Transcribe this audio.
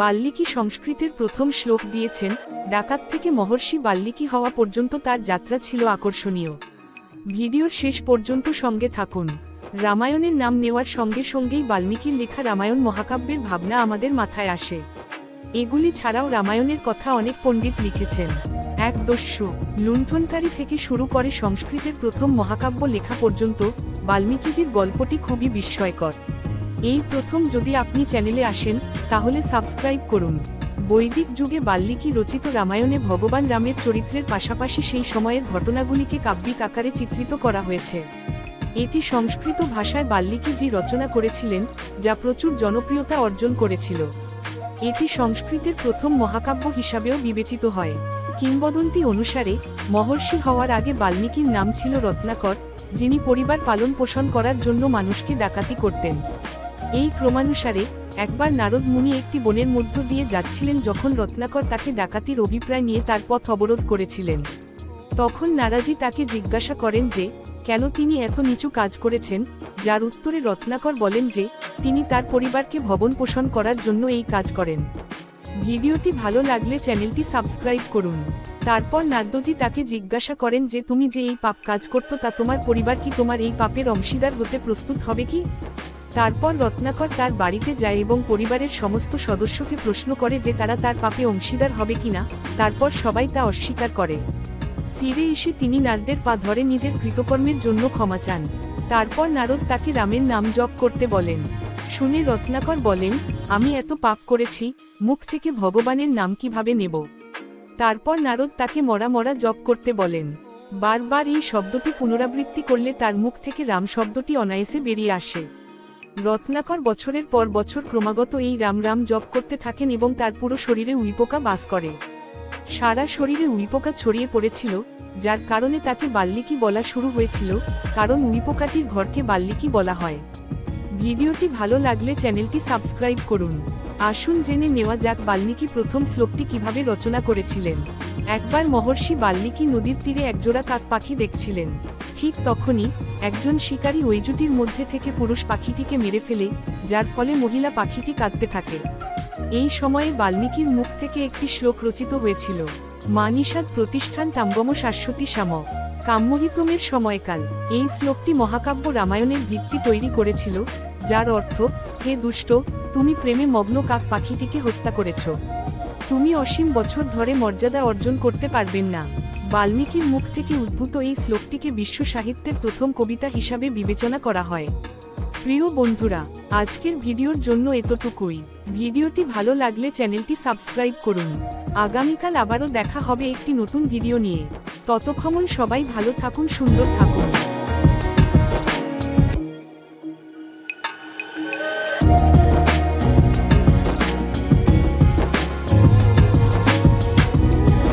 বাল্মীকি সংস্কৃতের প্রথম শ্লোক দিয়েছেন, ডাকাত থেকে মহর্ষি বাল্মীকি হওয়া পর্যন্ত তার যাত্রা ছিল আকর্ষণীয়। ভিডিওর শেষ পর্যন্ত সঙ্গে থাকুন। রামায়ণের নাম নেওয়ার সঙ্গে সঙ্গেই বাল্মীকির লেখা রামায়ণ মহাকাব্যের ভাবনা আমাদের মাথায় আসে। এগুলি ছাড়াও রামায়ণের কথা অনেক পণ্ডিত লিখেছেন। এক দস্যু, লুণ্ঠনকারী থেকে শুরু করে সংস্কৃতের প্রথম মহাকাব্য লেখা পর্যন্ত বাল্মীকিজির গল্পটি খুবই বিস্ময়কর। এই প্রথম যদি আপনি চ্যানেলে আসেন, তাহলে সাবস্ক্রাইব করুন। বৈদিক যুগে বাল্মীকি রচিত রামায়ণে ভগবান রামের চরিত্রের পাশাপাশি সেই সময়ের ঘটনাগুলিকে কাব্যিক আকারে চিত্রিত করা হয়েছে। এটি সংস্কৃত ভাষায় বাল্মীকিজি রচনা করেছিলেন, যা প্রচুর জনপ্রিয়তা অর্জন করেছিল। এটি সংস্কৃতের প্রথম মহাকাব্য হিসাবেও বিবেচিত হয়। কিংবদন্তি অনুসারে, মহর্ষি হওয়ার আগে বাল্মীকির নাম ছিল রত্নাকর, যিনি পরিবার পালন পোষণ করার জন্য মানুষকে ডাকাতি করতেন। এই ক্রমানুসারে, একবার নারদ মুনি একটি বনের মধ্য দিয়ে যাচ্ছিলেন যখন রত্নাকর তাকে ডাকাতির অভিপ্রায় নিয়ে তার পথ অবরোধ করেছিলেন। তখন নারাজি তাকে জিজ্ঞাসা করেন যে, কেন তিনি এত নিচু কাজ করেছেন? যার উত্তরে রত্নাকর বলেন যে, তিনি তার পরিবারকে ভবন পোষণ করার জন্য এই কাজ করেন। ভিডিওটি ভালো লাগলে চ্যানেলটি সাবস্ক্রাইব করুন। তারপর নাদ্যজি তাকে জিজ্ঞাসা করেন যে, তুমি যে এই পাপ কাজ করতো তা তোমার পরিবার কি তোমার এই পাপের অংশীদার হতে প্রস্তুত হবে কি? তারপর রত্নাকর তার বাড়িতে যায় এবং পরিবারের সমস্ত সদস্যকে প্রশ্ন করে যে তারা তার পাপে অংশীদার হবে কিনা, তারপর সবাই তা অস্বীকার করে। ফিরে এসে তিনি নারদের পা ধরে নিজের কৃতকর্মের জন্য ক্ষমা চান। তারপর নারদ তাকে রামের নাম জপ করতে বলেন। শুনে রত্নাকর বলেন, আমি এত পাপ করেছি, মুখ থেকে ভগবানের নাম কীভাবে নেব? তারপর নারদ তাকে মরা মরা জপ করতে বলেন। বারবার এই শব্দটি পুনরাবৃত্তি করলে তার মুখ থেকে রাম শব্দটি অনায়াসে বেরিয়ে আসে। রত্নাকর বছরের পর বছর ক্রমাগত এই রাম রাম জপ করতে থাকেন এবং তার পুরো শরীরে উইপোকা বাস করে। সারা শরীরে উইপোকা ছড়িয়ে পড়েছিল, যার কারণে তাকে বাল্লিকি বলা শুরু হয়েছিল, কারণ উইপোকাটির ঘরকে বাল্লিকি বলা হয়। ভিডিওটি ভালো লাগলে চ্যানেলটি সাবস্ক্রাইব করুন। আসুন জেনে নেওয়া যাক বাল্মীকি প্রথম শ্লোকটি কীভাবে রচনা করেছিলেন। একবার মহর্ষি বাল্মীকি নদীর তীরে একজোড়া কাক পাখি দেখছিলেন। ঠিক তখনই একজন শিকারী ওই জুটির মধ্যে থেকে পুরুষ পাখিটিকে মেরে ফেলে, যার ফলে মহিলা পাখিটি কাঁদতে থাকে। এই সময়ে বাল্মীকির মুখ থেকে একটি শ্লোক রচিত হয়েছিল। মানিষাদ প্রতিষ্ঠান তাম্বম শাশ্বতী সাম কাম্যহিতমের সময়কাল। এই শ্লোকটি মহাকাব্য রামায়ণের ভিত্তি তৈরি করেছিল, যার অর্থ, হে দুষ্ট, তুমি প্রেমে মগ্ন কাক পাখিটিকে হত্যা করেছ। তুমি অসীম বছর ধরে মর্যাদা অর্জন করতে পারবেন না। বাল্মীকির মুখ থেকে উদ্ভূত এই শ্লোকটিকে বিশ্ব সাহিত্যের প্রথম কবিতা হিসাবে বিবেচনা করা হয়। প্রিয় বন্ধুরা, আজকের ভিডিওর জন্য এতটুকুই। ভিডিওটি ভালো লাগলে চ্যানেলটি সাবস্ক্রাইব করুন। আগামীকাল আবারও দেখা হবে একটি নতুন ভিডিও নিয়ে। ততক্ষণ সবাই ভালো থাকুন, সুন্দর থাকুন।